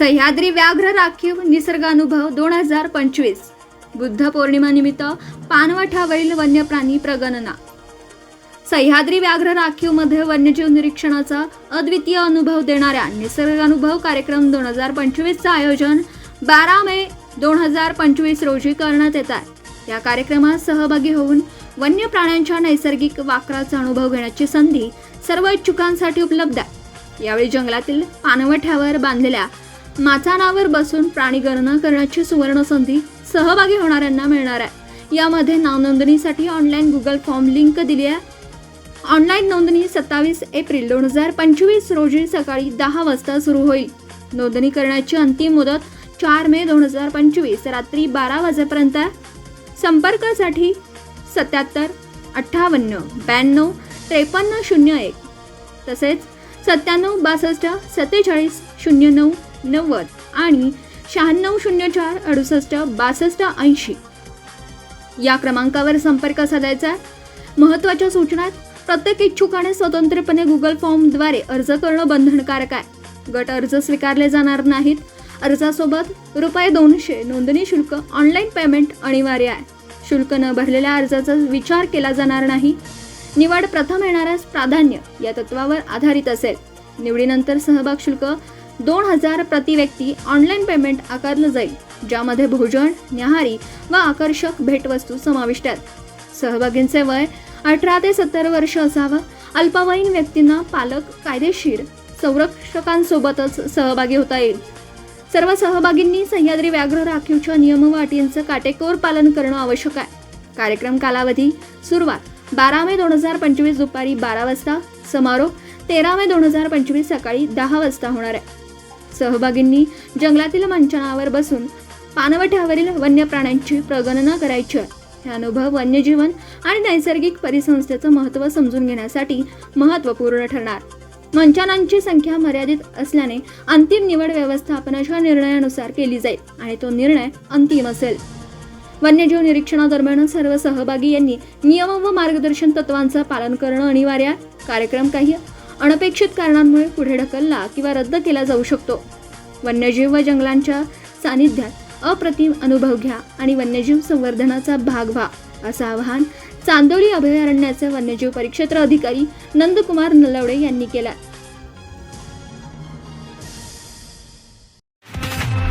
सह्याद्री व्याघ्र राखीव निसर्गानुभव दोन हजार पंचवीस. बुद्ध पौर्णिमानिमित्त पानवठावरील वन्यप्राणी प्रगणना. सह्याद्री व्याघ्र राखीवमध्ये वन्यजीव निरीक्षणाचा अद्वितीय अनुभव देणाऱ्या निसर्गानुभव कार्यक्रम दोन हजार पंचवीसचं आयोजन बारा मे दोन हजार पंचवीस रोजी करण्यात येत आहे. या कार्यक्रमात सहभागी होऊन वन्य प्राण्यांच्या नैसर्गिक वाकराचा अनुभव घेण्याची संधी सर्व इच्छुकांसाठी उपलब्ध आहे. यावेळी जंगलातील पानवठ्यावर बांधलेल्या माचानावर बसून प्राणीगणना करण्याची सुवर्ण संधी सहभागी होणाऱ्यांना मिळणार आहे. यामध्ये नावनोंदणीसाठी ऑनलाईन गुगल फॉर्म लिंक दिली आहे. ऑनलाईन नोंदणी सत्तावीस एप्रिल दोन हजार पंचवीस रोजी सकाळी दहा वाजता सुरू होईल. नोंदणी करण्याची अंतिम मुदत चार मे दोन हजार पंचवीस रात्री बारा वाजेपर्यंत आहे. संपर्कासाठी सत्याहत्तर अठ्ठावन्न ब्याण्णव त्रेपन्न शून्य एक तसेच सत्त्याण्णव बासष्ट सत्तेचाळीस शून्य नऊ नव्वद आणि शहाण्णव शून्य चार अडुसष्ट बासष्ट ऐंशी. या क्रमांकावर संपर्क साधायचा आहे. महत्त्वाच्या सूचना प्रत्येक इच्छुकाने स्वतंत्रपणे गुगल फॉर्मद्वारे अर्ज करणं बंधनकारक आहे. गट अर्ज स्वीकारले जाणार नाहीत. अर्जासोबत रुपये दोनशे नोंदणी शुल्क ऑनलाईन पेमेंट अनिवार्य आहे. शुल्क न भरलेल्या अर्जाचा विचार केला जाणार नाही. निवड प्रथम येणाऱ्यास प्राधान्य या तत्वावर आधारित असेल. निवडीनंतर सहभाग शुल्क दोन हजार प्रति व्यक्ती ऑनलाईन पेमेंट आकारलं जाईल ज्यामध्ये भोजन न्याहारी व आकर्षक भेटवस्तू समाविष्ट आहेत. सहभागींचे वय अठरा ते सत्तर वर्ष असावं. अल्पवयीन व्यक्तींना पालक कायदेशीर संरक्षकांसोबतच सहभागी होता येईल. सर्व सहभागींनी सह्याद्री व्याघ्र राखीवच्या नियम व अटींचं काटेकोर पालन करणं आवश्यक आहे. कार्यक्रम कालावधी सुरुवात बारा मे दोन हजार पंचवीस दुपारी बारा वाजता. समारोप तेरा मे दोन हजार पंचवीस सकाळी दहा वाजता होणार आहे. सहभागींनी जंगलातील मंचनावर बसून पानवठ्यावरील वन्य प्राण्यांची प्रगणना करायची. आहे हे अनुभव वन्यजीवन आणि नैसर्गिक परिसंस्थेचं महत्त्व समजून घेण्यासाठी महत्त्वपूर्ण ठरणार. मंचानांची संख्या मर्यादित असल्याने अंतिम निवड व्यवस्थापनाच्या निर्णयानुसार केली जाईल आणि तो निर्णय अंतिम असेल. वन्यजीव निरीक्षणादरम्यान सर्व सहभागी यांनी नियम व मार्गदर्शन तत्वांचं पालन करणं अनिवार्य. आहे कार्यक्रम काही अनपेक्षित कारणांमुळे पुढे ढकलला किंवा रद्द केला जाऊ शकतो. वन्यजीव व जंगलांच्या सानिध्यात अप्रतिम अनुभव घ्या आणि वन्यजीव संवर्धनाचा भाग व्हा असं आवाहन चांदोली अभयारण्याचे वन्यजीव परिक्षेत्र अधिकारी नंदकुमार नलवडे यांनी केलं.